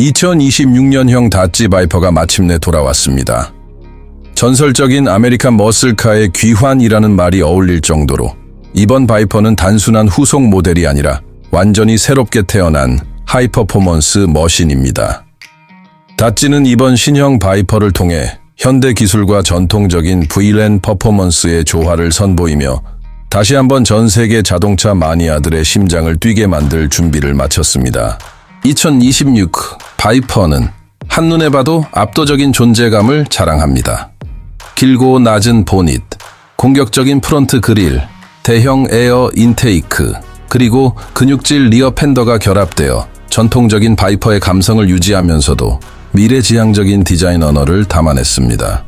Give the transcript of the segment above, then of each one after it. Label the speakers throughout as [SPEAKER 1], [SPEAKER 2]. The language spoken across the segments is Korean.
[SPEAKER 1] 2026년형 다찌 바이퍼가 마침내 돌아왔습니다. 전설적인 아메리칸 머슬카의 귀환이라는 말이 어울릴 정도로 이번 바이퍼는 단순한 후속 모델이 아니라 완전히 새롭게 태어난 하이퍼포먼스 머신입니다. 다찌는 이번 신형 바이퍼를 통해 현대 기술과 전통적인 V랜 퍼포먼스의 조화를 선보이며 다시 한번 전 세계 자동차 마니아들의 심장을 뛰게 만들 준비를 마쳤습니다. 2026 바이퍼는 한눈에 봐도 압도적인 존재감을 자랑합니다. 길고 낮은 보닛, 공격적인 프론트 그릴, 대형 에어 인테이크, 그리고 근육질 리어 팬더가 결합되어 전통적인 바이퍼의 감성을 유지하면서도 미래지향적인 디자인 언어를 담아냈습니다.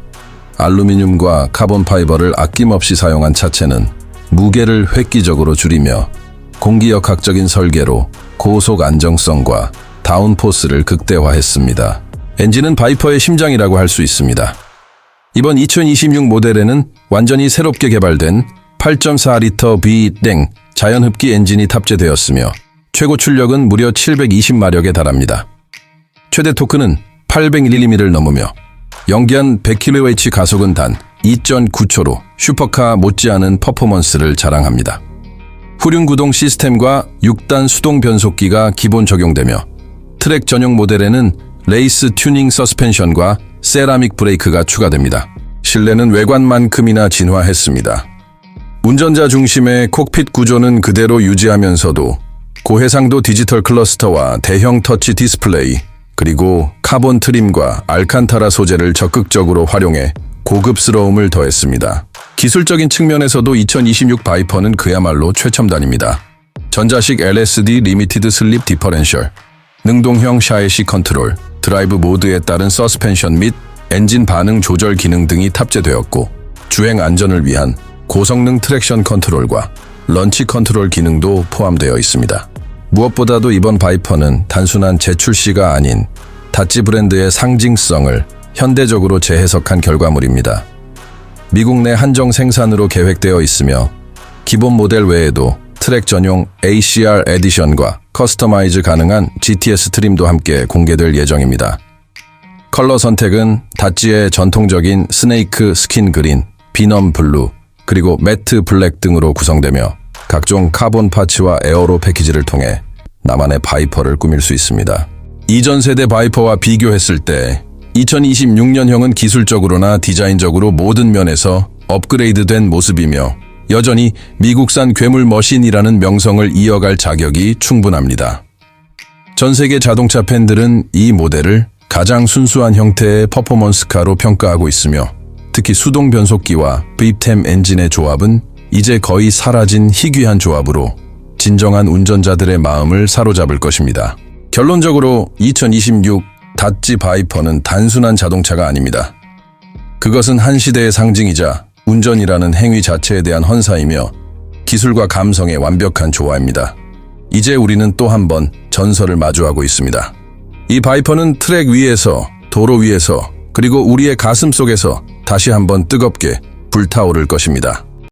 [SPEAKER 1] 알루미늄과 카본 파이버를 아낌없이 사용한 차체는 무게를 획기적으로 줄이며 공기역학적인 설계로 고속 안정성과 다운포스를 극대화했습니다. 엔진은 바이퍼의 심장이라고 할 수 있습니다. 이번 2026 모델에는 완전히 새롭게 개발된 8.4리터 V-땡 자연흡기 엔진이 탑재되었으며 최고 출력은 무려 720마력에 달합니다. 최대 토크는 801mm를 넘으며 연기한 100kmh 가속은 단 2.9초로 슈퍼카 못지않은 퍼포먼스를 자랑합니다. 후륜 구동 시스템과 6단 수동 변속기가 기본 적용되며 트랙 전용 모델에는 레이스 튜닝 서스펜션과 세라믹 브레이크가 추가됩니다. 실내는 외관만큼이나 진화했습니다. 운전자 중심의 콕핏 구조는 그대로 유지하면서도 고해상도 디지털 클러스터와 대형 터치 디스플레이, 그리고 카본 트림과 알칸타라 소재를 적극적으로 활용해 고급스러움을 더했습니다. 기술적인 측면에서도 2026 바이퍼는 그야말로 최첨단입니다. 전자식 LSD 리미티드 슬립 디퍼렌셜, 능동형 샤이시 컨트롤, 드라이브 모드에 따른 서스펜션 및 엔진 반응 조절 기능 등이 탑재되었고 주행 안전을 위한 고성능 트랙션 컨트롤과 런치 컨트롤 기능도 포함되어 있습니다. 무엇보다도 이번 바이퍼는 단순한 재출시가 아닌 다찌 브랜드의 상징성을 현대적으로 재해석한 결과물입니다. 미국 내 한정 생산으로 계획되어 있으며 기본 모델 외에도 트랙 전용 ACR 에디션과 커스터마이즈 가능한 GTS 트림도 함께 공개될 예정입니다. 컬러 선택은 다찌의 전통적인 스네이크 스킨 그린, 비넘 블루, 그리고 매트 블랙 등으로 구성되며 각종 카본 파츠와 에어로 패키지를 통해 나만의 바이퍼를 꾸밀 수 있습니다. 이전 세대 바이퍼와 비교했을 때 2026년형은 기술적으로나 디자인적으로 모든 면에서 업그레이드된 모습이며 여전히 미국산 괴물 머신이라는 명성을 이어갈 자격이 충분합니다. 전 세계 자동차 팬들은 이 모델을 가장 순수한 형태의 퍼포먼스카로 평가하고 있으며 특히 수동 변속기와 V10 엔진의 조합은 이제 거의 사라진 희귀한 조합으로 진정한 운전자들의 마음을 사로잡을 것입니다. 결론적으로 2026 다찌 바이퍼는 단순한 자동차가 아닙니다. 그것은 한 시대의 상징이자 운전이라는 행위 자체에 대한 헌사이며 기술과 감성의 완벽한 조화입니다. 이제 우리는 또 한 번 전설을 마주하고 있습니다. 이 바이퍼는 트랙 위에서, 도로 위에서, 그리고 우리의 가슴 속에서 다시 한번 뜨겁게 불타오를 것입니다.